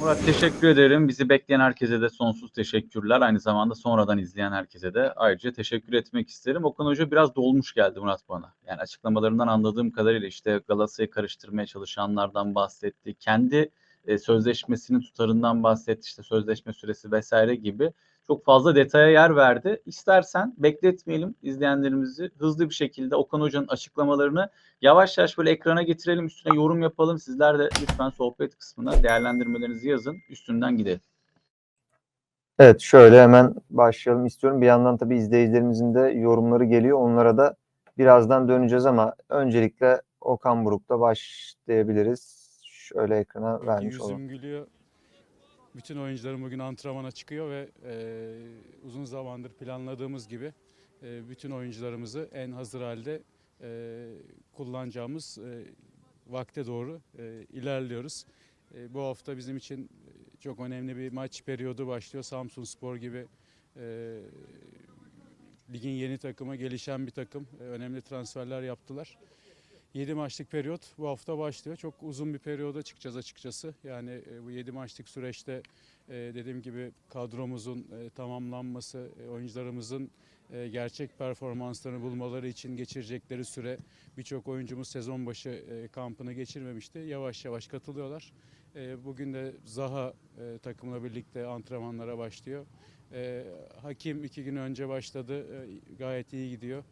Murat teşekkür ederim. Bizi bekleyen herkese de sonsuz teşekkürler. Aynı zamanda sonradan izleyen herkese de ayrıca teşekkür etmek isterim. Okan Hoca biraz dolmuş geldi Murat bana. Yani açıklamalarından anladığım kadarıyla işte Galatasaray'ı karıştırmaya çalışanlardan bahsetti. Kendi e, sözleşmesinin tutarından bahsetti. İşte sözleşme süresi vesaire gibi çok fazla detaya yer verdi. İstersen bekletmeyelim izleyenlerimizi. Hızlı bir şekilde Okan Hoca'nın açıklamalarını yavaş yavaş böyle ekrana getirelim. Üstüne yorum yapalım. Sizler de lütfen sohbet kısmına değerlendirmelerinizi yazın. Üstünden gidelim. Evet şöyle hemen başlayalım istiyorum. Bir yandan tabii izleyicilerimizin de yorumları geliyor. Onlara da birazdan döneceğiz ama öncelikle Okan Buruk'ta başlayabiliriz. Şöyle ekrana vermiş Yüzüm olalım. gülüyor. Bütün oyuncularım bugün antrenmana çıkıyor ve e, uzun zamandır planladığımız gibi e, bütün oyuncularımızı en hazır halde e, kullanacağımız e, vakte doğru e, ilerliyoruz. E, bu hafta bizim için çok önemli bir maç periyodu başlıyor. Samsun Spor gibi e, ligin yeni takımı, gelişen bir takım. E, önemli transferler yaptılar. 7 maçlık periyot bu hafta başlıyor. Çok uzun bir periyoda çıkacağız açıkçası. Yani e, bu 7 maçlık süreçte e, dediğim gibi kadromuzun e, tamamlanması, oyuncularımızın gerçek performanslarını bulmaları için geçirecekleri süre birçok oyuncumuz sezon başı kampını geçirmemişti. Yavaş yavaş katılıyorlar. Bugün de Zaha takımla birlikte antrenmanlara başlıyor. Hakim iki gün önce başladı. Gayet iyi gidiyor.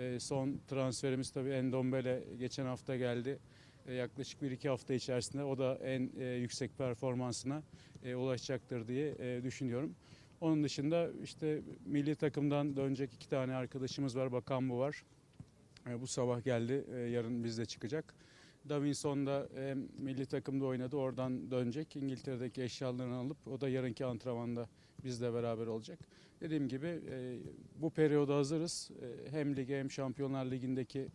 E, son transferimiz tabii Endombele geçen hafta geldi. E, yaklaşık 1-2 hafta içerisinde o da en e, yüksek performansına e, ulaşacaktır diye e, düşünüyorum. Onun dışında işte milli takımdan dönecek iki tane arkadaşımız var. Bakan bu var. E, bu sabah geldi. Yarın bizde çıkacak. Davinson da milli takımda oynadı. Oradan dönecek. İngiltere'deki eşyalarını alıp o da yarınki antrenmanda bizle beraber olacak. Dediğim gibi e, bu periyoda hazırız. E, hem lige hem Şampiyonlar Ligi'ndeki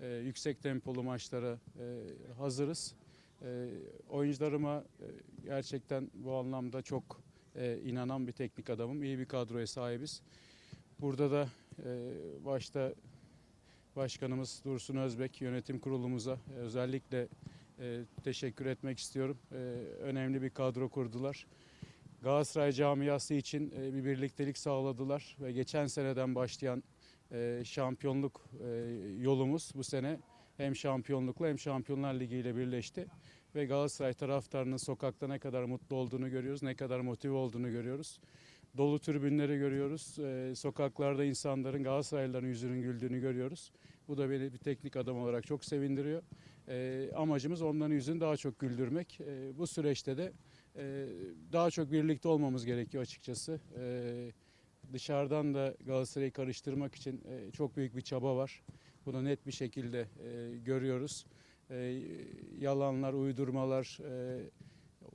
e, yüksek tempolu maçlara e, hazırız. E, oyuncularıma e, gerçekten bu anlamda çok e, inanan bir teknik adamım. İyi bir kadroya sahibiz. Burada da e, başta Başkanımız Dursun Özbek yönetim kurulumuza e, özellikle e, teşekkür etmek istiyorum. E, önemli bir kadro kurdular. Galatasaray camiası için e, bir birliktelik sağladılar ve geçen seneden başlayan e, şampiyonluk e, yolumuz bu sene hem şampiyonlukla hem Şampiyonlar Ligi ile birleşti. Ve Galatasaray taraftarının sokakta ne kadar mutlu olduğunu görüyoruz, ne kadar motive olduğunu görüyoruz. Dolu tribünleri görüyoruz, sokaklarda insanların, Galatasaraylıların yüzünün güldüğünü görüyoruz. Bu da beni bir teknik adam olarak çok sevindiriyor. Amacımız onların yüzünü daha çok güldürmek. Bu süreçte de e, daha çok birlikte olmamız gerekiyor açıkçası. E, dışarıdan da Galatasaray'ı karıştırmak için e, çok büyük bir çaba var. Bunu net bir şekilde e, görüyoruz. E, yalanlar, uydurmalar, e,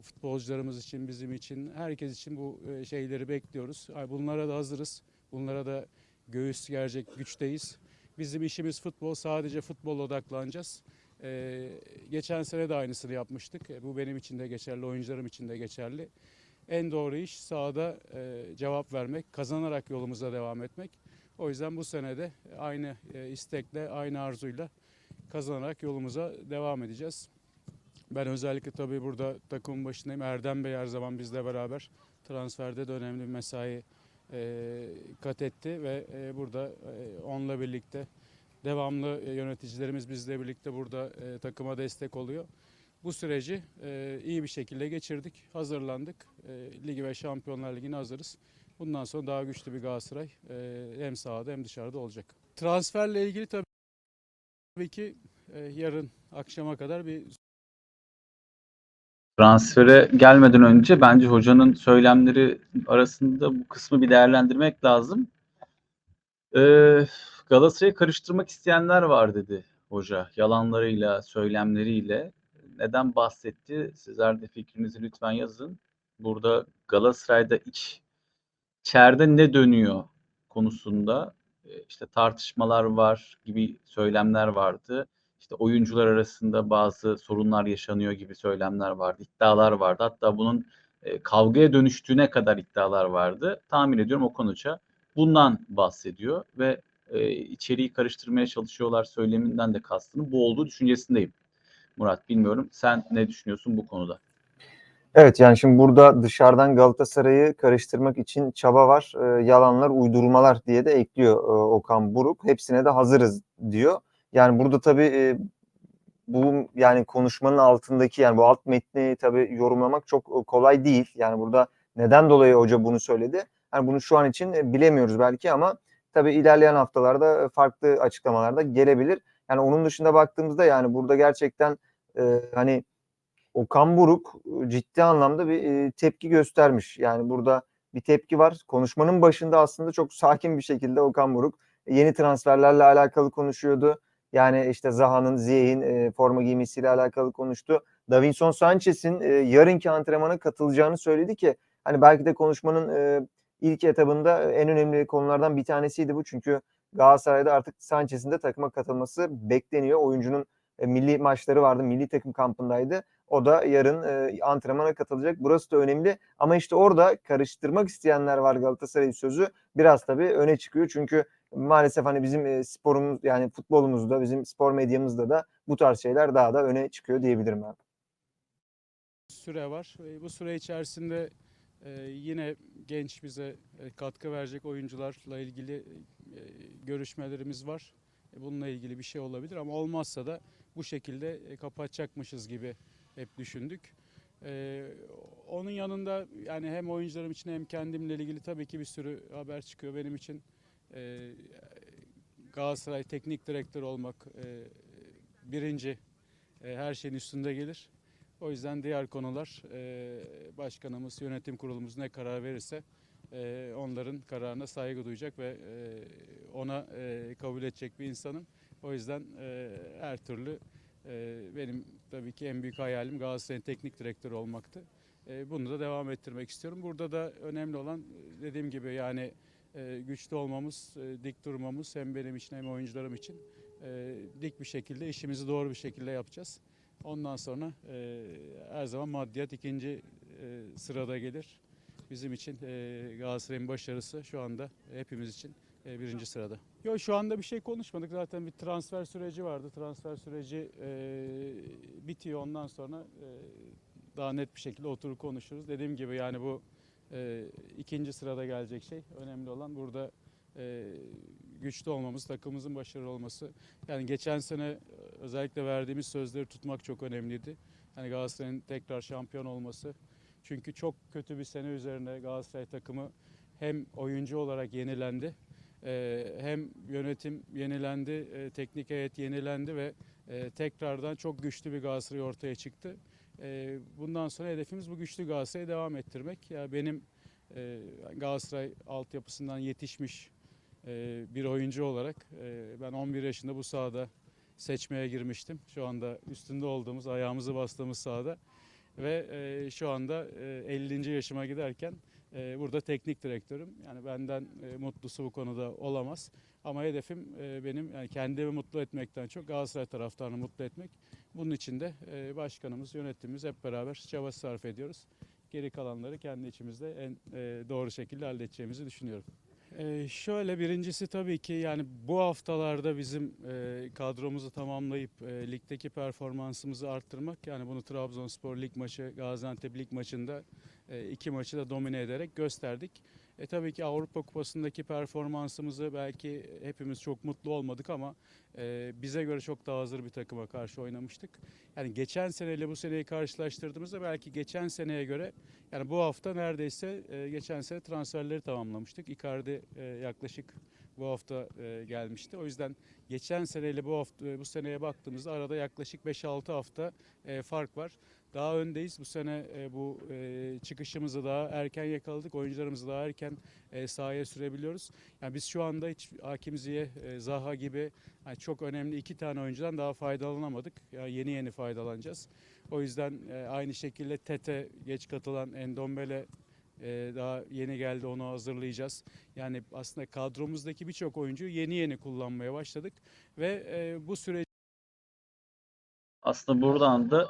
futbolcularımız için, bizim için, herkes için bu e, şeyleri bekliyoruz. Bunlara da hazırız. Bunlara da göğüs gerecek güçteyiz. Bizim işimiz futbol. Sadece futbol odaklanacağız. Ee, geçen sene de aynısını yapmıştık. E, bu benim için de geçerli, oyuncularım için de geçerli. En doğru iş sahada e, cevap vermek, kazanarak yolumuza devam etmek. O yüzden bu sene de aynı e, istekle, aynı arzuyla kazanarak yolumuza devam edeceğiz. Ben özellikle tabii burada takımın başındayım. Erdem Bey her zaman bizle beraber transferde de önemli bir mesai e, kat etti ve e, burada e, onunla birlikte devamlı e, yöneticilerimiz bizle birlikte burada e, takıma destek oluyor. Bu süreci e, iyi bir şekilde geçirdik, hazırlandık. E, Ligi ve Şampiyonlar Ligi'ne hazırız. Bundan sonra daha güçlü bir Galatasaray e, hem sahada hem dışarıda olacak. Transferle ilgili tabii ki e, yarın akşama kadar bir Transfere gelmeden önce bence hocanın söylemleri arasında bu kısmı bir değerlendirmek lazım. Ee, Galatasaray'ı karıştırmak isteyenler var dedi hoca. Yalanlarıyla, söylemleriyle. Neden bahsetti? Sizler de fikrinizi lütfen yazın. Burada Galatasaray'da iç içeride ne dönüyor konusunda e, işte tartışmalar var gibi söylemler vardı. İşte oyuncular arasında bazı sorunlar yaşanıyor gibi söylemler vardı, iddialar vardı. Hatta bunun e, kavgaya dönüştüğüne kadar iddialar vardı. Tahmin ediyorum o konuca bundan bahsediyor ve e, içeriği karıştırmaya çalışıyorlar söyleminden de kastının bu olduğu düşüncesindeyim. Murat bilmiyorum sen ne düşünüyorsun bu konuda? Evet yani şimdi burada dışarıdan Galatasaray'ı karıştırmak için çaba var. Ee, yalanlar, uydurmalar diye de ekliyor e, Okan Buruk. Hepsine de hazırız diyor. Yani burada tabii e, bu yani konuşmanın altındaki yani bu alt metni tabii yorumlamak çok e, kolay değil. Yani burada neden dolayı hoca bunu söyledi? Yani bunu şu an için e, bilemiyoruz belki ama tabii ilerleyen haftalarda e, farklı açıklamalar da gelebilir. Yani onun dışında baktığımızda yani burada gerçekten e, hani Okan Buruk e, ciddi anlamda bir e, tepki göstermiş. Yani burada bir tepki var. Konuşmanın başında aslında çok sakin bir şekilde Okan Buruk e, yeni transferlerle alakalı konuşuyordu. Yani işte Zaha'nın, Ziyeh'in e, forma giymesiyle alakalı konuştu. Davinson Sanchez'in e, yarınki antrenmana katılacağını söyledi ki hani belki de konuşmanın e, ilk etabında en önemli konulardan bir tanesiydi bu. Çünkü Galatasaray'da artık Sanchez'in de takıma katılması bekleniyor. Oyuncunun e, milli maçları vardı, milli takım kampındaydı. O da yarın e, antrenmana katılacak. Burası da önemli. Ama işte orada karıştırmak isteyenler var Galatasaray sözü biraz tabii öne çıkıyor. Çünkü maalesef hani bizim e, sporumuz yani futbolumuzda, bizim spor medyamızda da bu tarz şeyler daha da öne çıkıyor diyebilirim abi. süre var. E, Bu süre içerisinde e, yine genç bize e, katkı verecek oyuncularla ilgili e, görüşmelerimiz var. E, Bununla ilgili bir şey olabilir ama olmazsa da bu şekilde kapatacakmışız gibi hep düşündük. E, Onun yanında yani hem oyuncularım için hem kendimle ilgili tabii ki bir sürü haber çıkıyor. Benim için e, Galatasaray teknik direktör olmak birinci her şeyin üstünde gelir. O yüzden diğer konular e, başkanımız, yönetim kurulumuz ne karar verirse e, onların kararına saygı duyacak ve e, ona e, kabul edecek bir insanım. O yüzden e, her türlü e, benim tabii ki en büyük hayalim Galatasaray'ın teknik direktörü olmaktı. E, bunu da devam ettirmek istiyorum. Burada da önemli olan dediğim gibi yani e, güçlü olmamız, e, dik durmamız hem benim için hem oyuncularım için e, dik bir şekilde işimizi doğru bir şekilde yapacağız. Ondan sonra e, her zaman maddiyat ikinci e, sırada gelir. Bizim için e, Galatasaray'ın başarısı şu anda hepimiz için e, birinci sırada. Yok şu anda bir şey konuşmadık. Zaten bir transfer süreci vardı. Transfer süreci e, bitiyor. Ondan sonra e, daha net bir şekilde oturup konuşuruz. Dediğim gibi yani bu e, ikinci sırada gelecek şey. Önemli olan burada e, güçlü olmamız, takımımızın başarılı olması. Yani geçen sene özellikle verdiğimiz sözleri tutmak çok önemliydi. Yani Galatasaray'ın tekrar şampiyon olması. Çünkü çok kötü bir sene üzerine Galatasaray takımı hem oyuncu olarak yenilendi, e, hem yönetim yenilendi, e, teknik heyet yenilendi ve e, tekrardan çok güçlü bir Galatasaray ortaya çıktı. Bundan sonra hedefimiz bu güçlü Galatasaray'ı devam ettirmek. Ya benim e, Galatasaray altyapısından yetişmiş bir oyuncu olarak ben 11 yaşında bu sahada seçmeye girmiştim. Şu anda üstünde olduğumuz, ayağımızı bastığımız sahada ve e, şu anda e, 50. yaşıma giderken e, burada teknik direktörüm. Yani benden e, mutlusu bu konuda olamaz. Ama hedefim e, benim yani kendimi mutlu etmekten çok Galatasaray taraftarını mutlu etmek. Bunun için de e, başkanımız, yönetimimiz hep beraber çaba sarf ediyoruz. Geri kalanları kendi içimizde en e, doğru şekilde halledeceğimizi düşünüyorum. Ee, şöyle birincisi tabii ki yani bu haftalarda bizim e, kadromuzu tamamlayıp e, ligdeki performansımızı arttırmak yani bunu Trabzonspor lig maçı, Gaziantep lig maçında e, iki maçı da domine ederek gösterdik. E tabii ki Avrupa Kupası'ndaki performansımızı belki hepimiz çok mutlu olmadık ama e, bize göre çok daha hazır bir takıma karşı oynamıştık. Yani geçen seneyle bu seneyi karşılaştırdığımızda belki geçen seneye göre yani bu hafta neredeyse e, geçen sene transferleri tamamlamıştık. Icardi e, yaklaşık bu hafta e, gelmişti. O yüzden geçen seneyle bu hafta bu seneye baktığımızda arada yaklaşık 5-6 hafta e, fark var. Daha öndeyiz. Bu sene e, bu e, çıkışımızı daha erken yakaladık. Oyuncularımızı daha erken e, sahaya sürebiliyoruz. Yani biz şu anda hiç Hakim Ziyeh, e, Zaha gibi yani çok önemli iki tane oyuncudan daha faydalanamadık. Yani yeni yeni faydalanacağız. O yüzden e, aynı şekilde Tete geç katılan Endombele e, daha yeni geldi onu hazırlayacağız. Yani aslında kadromuzdaki birçok oyuncuyu yeni yeni kullanmaya başladık ve e, bu süreç Aslında buradan da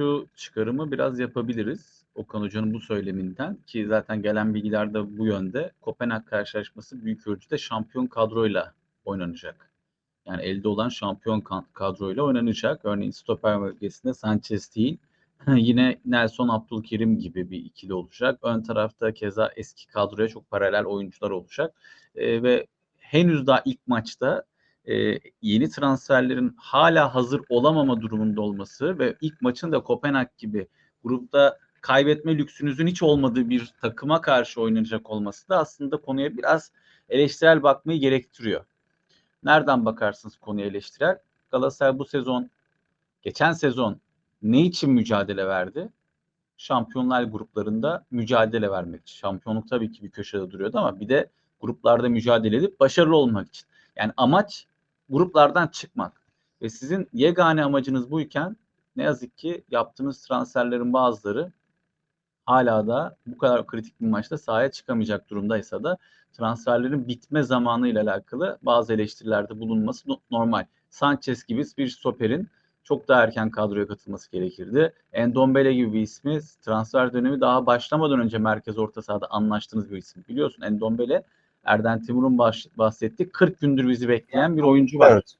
şu çıkarımı biraz yapabiliriz. Okan Hoca'nın bu söyleminden ki zaten gelen bilgiler de bu yönde. Kopenhag karşılaşması büyük ölçüde şampiyon kadroyla oynanacak. Yani elde olan şampiyon kadroyla oynanacak. Örneğin stoper bölgesinde Sanchez değil, Yine Nelson Abdülkerim gibi bir ikili olacak. Ön tarafta keza eski kadroya çok paralel oyuncular olacak. Ee, ve henüz daha ilk maçta e, yeni transferlerin hala hazır olamama durumunda olması ve ilk maçın da Kopenhag gibi grupta kaybetme lüksünüzün hiç olmadığı bir takıma karşı oynanacak olması da aslında konuya biraz eleştirel bakmayı gerektiriyor. Nereden bakarsınız konuya eleştirel? Galatasaray bu sezon, geçen sezon ne için mücadele verdi? Şampiyonlar gruplarında mücadele vermek için. Şampiyonluk tabii ki bir köşede duruyordu ama bir de gruplarda mücadele edip başarılı olmak için. Yani amaç gruplardan çıkmak. Ve sizin yegane amacınız buyken ne yazık ki yaptığınız transferlerin bazıları hala da bu kadar kritik bir maçta sahaya çıkamayacak durumdaysa da transferlerin bitme zamanı ile alakalı bazı eleştirilerde bulunması no- normal. Sanchez gibi bir stoperin çok daha erken kadroya katılması gerekirdi. Endombele gibi bir ismi transfer dönemi daha başlamadan önce merkez orta sahada anlaştığınız bir isim. Biliyorsun Endombele Erden Timur'un bahsettiği 40 gündür bizi bekleyen bir oyuncu var Evet.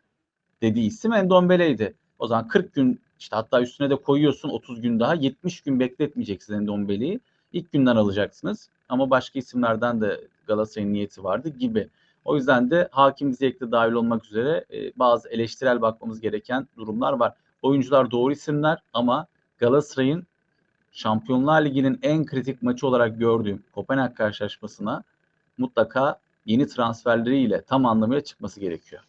dediği isim Endombele'ydi. O zaman 40 gün işte hatta üstüne de koyuyorsun 30 gün daha 70 gün bekletmeyeceksiniz Endombele'yi. İlk günden alacaksınız. Ama başka isimlerden de Galatasaray'ın niyeti vardı gibi. O yüzden de Hakim de dahil olmak üzere e, bazı eleştirel bakmamız gereken durumlar var. Oyuncular doğru isimler ama Galatasaray'ın Şampiyonlar Ligi'nin en kritik maçı olarak gördüğüm Kopenhag karşılaşmasına mutlaka yeni transferleriyle tam anlamıyla çıkması gerekiyor.